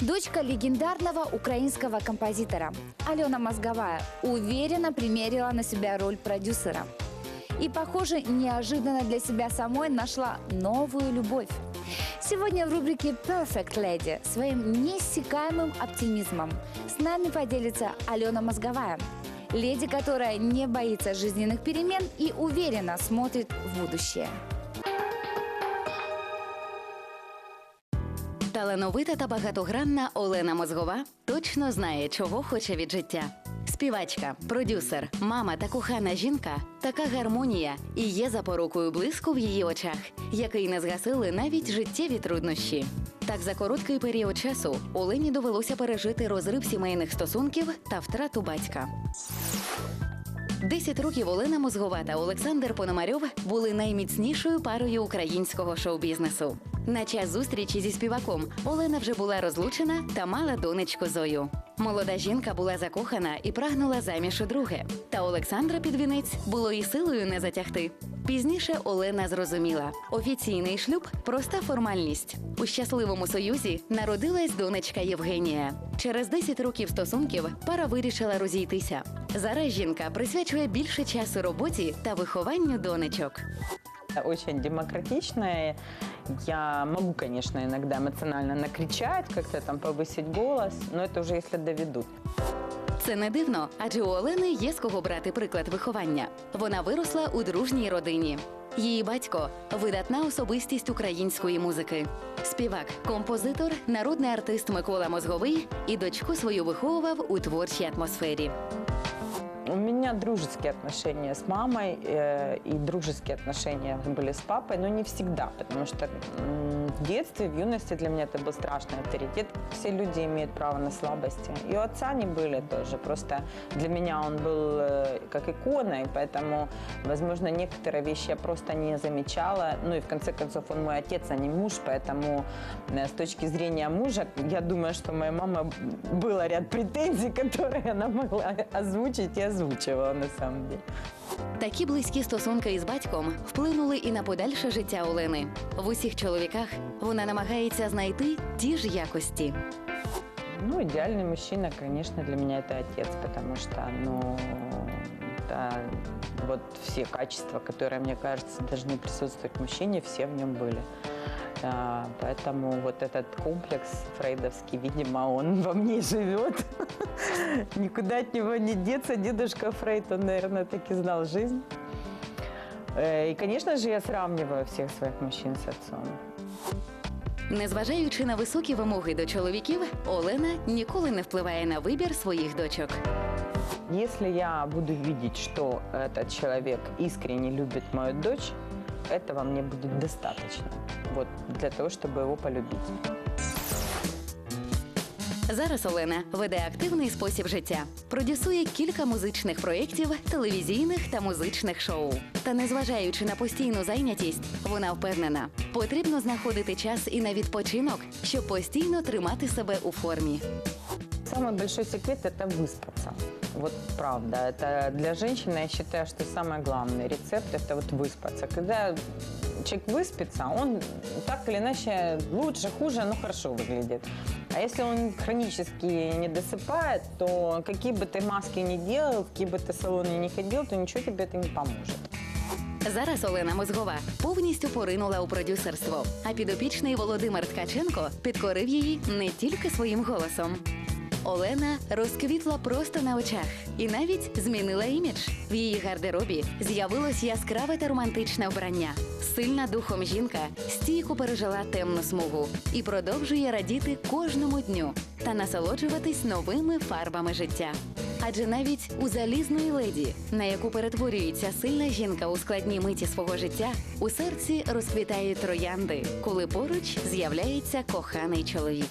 Дочка легендарного украинского композитора Алена Мозговая уверенно примерила на себя роль продюсера. И, похоже, неожиданно для себя самой нашла новую любовь. Сегодня в рубрике Perfect Lady своим неиссякаемым оптимизмом с нами поделится Алена Мозговая. Леди, которая не боится жизненных перемен и уверенно смотрит в будущее. Талановита та багатогранна Олена Мозгова точно знає, чого хоче від життя. Співачка, продюсер, мама та кохана жінка така гармонія і є запорукою блиску в її очах, який не згасили навіть життєві труднощі. Так за короткий період часу Олені довелося пережити розрив сімейних стосунків та втрату батька. Десять років Олена Мозгова та Олександр Пономарьов були найміцнішою парою українського шоу-бізнесу. На час зустрічі зі співаком Олена вже була розлучена та мала донечку Зою. Молода жінка була закохана і прагнула заміж у друге. Та Олександра під вінець було і силою не затягти. Пізніше Олена зрозуміла, офіційний шлюб проста формальність. У щасливому союзі народилась донечка Євгенія. Через 10 років стосунків пара вирішила розійтися. Зараз жінка присвячує більше часу роботі та вихованню донечок очень демократичная. Я могу, конечно, иногда эмоционально накричать, как-то там повысить голос, но это уже если доведут. Це не дивно, адже у Олени є з кого брати приклад виховання. Вона виросла у дружній родині. Її батько видатна особистість української музики. Співак, композитор, народний артист Микола Мозговий і дочку свою виховував у творчій атмосфері. У меня дружеские отношения с мамой э, и дружеские отношения были с папой, но не всегда, потому что в детстве, в юности для меня это был страшный авторитет. Все люди имеют право на слабости. И у отца они были тоже. Просто для меня он был э, как икона, и поэтому, возможно, некоторые вещи я просто не замечала. Ну и в конце концов он мой отец, а не муж, поэтому э, с точки зрения мужа, я думаю, что моя мама было ряд претензий, которые она могла озвучить и озвучивала на самом деле. Такі близькі стосунки із батьком вплинули і на подальше життя Олени. В усіх чоловіках вона намагається знайти ті ж якості. Ну, идеальный мужчина, конечно, для меня это отец, потому что, ну, это вот все качества, которые, мне кажется, должны присутствовать в мужчине, все в нем были. А, Поэтому вот этот комплекс фрейдовский, видимо, он во мне живет. Никуда от него не деться. Дедушка Фрейд, он, наверное, таки знал жизнь. Э, И, конечно же, я сравниваю всех своих мужчин с отцом. Незважаючи на високі вимоги до чоловіків, Олена ніколи не впливає на вибір своїх дочок. Если я буду видеть, что этот человек искренне любит мою дочь, этого мне будет достаточно. Вот для того, чтобы его полюбить. Зараз Олена веде активний спосіб життя, продюсує кілька музичних проєктів, телевізійних та музичних шоу. Та незважаючи на постійну зайнятість, вона впевнена, потрібно знаходити час і на відпочинок, щоб постійно тримати себе у формі. Самый большой секрет – это выспаться. Вот правда. Это для женщины, я считаю, что самый главный рецепт – это вот выспаться. Когда человек выспится, он так или иначе лучше, хуже, но хорошо выглядит. А если он хронически не досыпает, то какие бы ты маски ни делал, в какие бы ты салоны ни ходил, то ничего тебе это не поможет. Зараз Олена Мозгова повністю поринула у продюсерство, а підопічний Володимир Ткаченко підкорив її не тільки своїм голосом. Олена розквітла просто на очах і навіть змінила імідж. В її гардеробі з'явилось яскраве та романтичне вбрання. Сильна духом жінка стійко пережила темну смугу і продовжує радіти кожному дню та насолоджуватись новими фарбами життя. Адже навіть у залізної леді, на яку перетворюється сильна жінка у складній миті свого життя, у серці розквітають троянди, коли поруч з'являється коханий чоловік.